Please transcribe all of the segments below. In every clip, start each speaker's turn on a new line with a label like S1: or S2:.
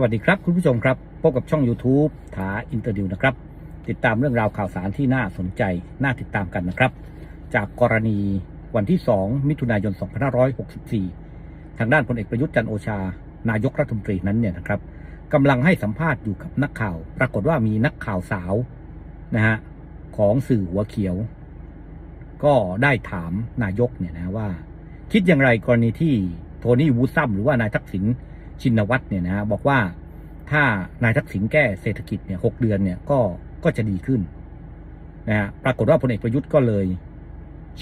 S1: สวัสดีครับ คุณผู้ชมครับ พบกับช่อง YouTube ถาอินเตอร์ดิวนะครับ ติดตามเรื่องราวข่าวสารที่น่าสนใจ น่าติดตามกันนะครับ จากกรณีวันที่ 2 มิถุนายน 2564 ทางด้านพลเอกประยุทธ์จันโอชา นายกรัฐมนตรีนั้นเนี่ยนะครับกำลังให้สัมภาษณ์อยู่กับนักข่าว ปรากฏว่ามีนักข่าวสาวนะฮะของสื่อหัวเขียว ก็ได้ถามนายกเนี่ยนะว่า คิดอย่างไรกรณีที่โทนี่วูซัมหรือว่านายทักษิณ ชินวัตรเนี่ยนะฮะบอกว่าถ้านายทักษิณแก้เศรษฐกิจเนี่ยหกเดือนเนี่ยก็ก็จะดีขึ้นนะฮะปรากฏว่าพลเอกประยุทธ์ก็เลย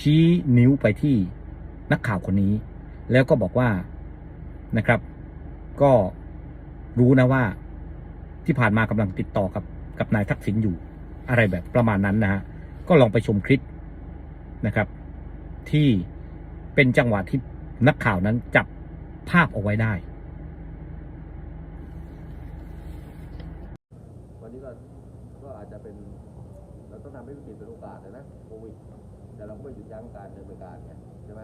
S1: ชี้นิ้วไปที่นักข่าวคนนี้ แล้วก็บอกว่านะครับ ก็รู้นะว่าที่ผ่านมากำลังติดต่อกับกับนายทักษิณอยู่ อะไรแบบประมาณนั้นนะฮะก็ลองไปชมคลิปนะครับ ที่เป็นจังหวะที่นักข่าวนั้นจับภาพเอาไว้ได้
S2: วันนี้ก็ก็อาจจะเป็น เราต้องทำให้วิกฤตเป็นโอกาสนะนะโควิดแต่เราก็ไม่หยุดยั้งการดำเนินการไงใช่ไหม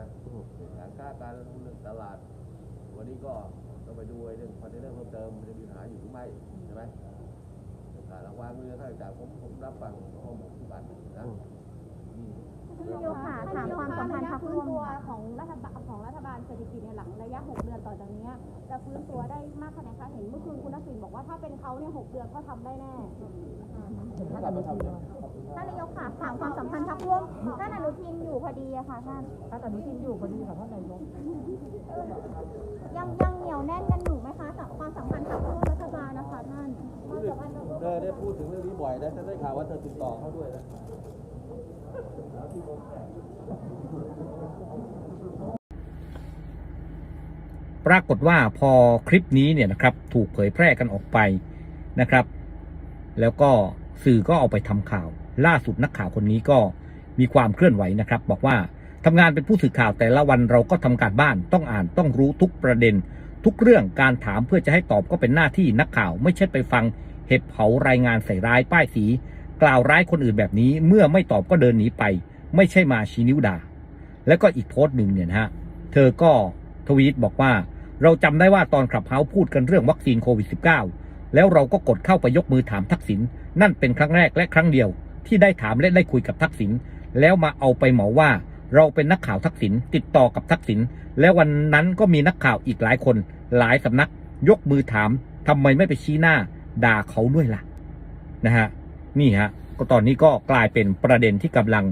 S2: การค้าการลงทุนเรื่องตลาด วันนี้ก็ต้องไปดูไอ้เรื่องคอนเทนเนอร์เพิ่มเติมมันจะมีปัญหาอยู่หรือไม่ใช่ไหมการระวางมือค่าใช้จ่ายผมผมรับฟังข้อมูลทุกอันนะอืม
S3: นายกค่ะถามความสัมพันธ์พรรค
S4: ฟื้
S3: ร่
S4: น
S3: วม
S4: ตัวของรัฐบาลของรัฐบาลเศรษฐกิจในยหลังระยะ 6 เดือนต่อจากเนี้ยจะฟื้นตัวได้มากขนาดไหนคะ ว่าถ้าเป็นเขาเนี่ยหกเดือนก็ทำได้แน่
S3: ท่านนายกค่ะถามความสัมพันธ์พรรคร่วมท่านอนุทินอยู่พอดีอะค่ะท่าน
S5: ท่านอนุทินอยู่พอดีค่ะท่านนายก
S3: ยังยังเหนียวแน่นกันอยู่ไหมคะกับความสัมพันธ์พรรคร่วมรัฐบาลนะคะท่าน
S2: รู้สึกเธอได้พูดถึงเรื่องนี้บ่อยนะฉันได้ข่าวว่าเธอติดต่อเขาด้วยนะ
S1: ปรากฏว่าพอคลิปนี้เนี่ยนะครับถูกเผยแพร่กันออกไปนะครับ แล้วก็สื่อก็เอาไปทำข่าว ล่าสุดนักข่าวคนนี้ก็มีความเคลื่อนไหวนะครับ บอกว่าทำงานเป็นผู้สื่อข่าวแต่ละวันเราก็ทำการบ้านต้องอ่านต้องรู้ทุกประเด็น ทุกเรื่องการถามเพื่อจะให้ตอบก็เป็นหน้าที่นักข่าว ไม่ใช่ไปฟังเห็บเผารายงานใส่ร้ายป้ายสี กล่าวร้ายคนอื่นแบบนี้ เมื่อไม่ตอบก็เดินหนีไป ไม่ใช่มาชี้นิ้วด่า แล้วก็อีกโพสต์หนึ่งเนี่ยนะฮะเธอก็ทวีตบอกว่า เราจำได้ว่าตอนขับเฮาพูดกันเรื่องวัคซีนโควิด -19 แล้วเราก็กดเข้าไปยกมือถามทักษิณนั่นเป็นครั้งแรกและครั้งเดียว ที่ได้ถามและได้คุยกับทักษิณแล้วมาเอาไปเหมาว่า เราเป็นนักข่าวทักษิณติดต่อกับทักษิณแล้ววันนั้นก็มีนักข่าวอีกหลายคน หลายสำนัก ยกมือถามทำไมไม่ไปชี้หน้า ด่าเขาด้วยล่ะนะฮะนี่ฮะก็ตอนนี้ก็กลายเป็นประเด็นที่กำลัง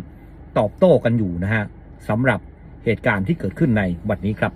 S1: ตอบโต้กันอยู่นะฮะสำหรับเหตุการณ์ที่เกิดขึ้นในวันนี้ครับ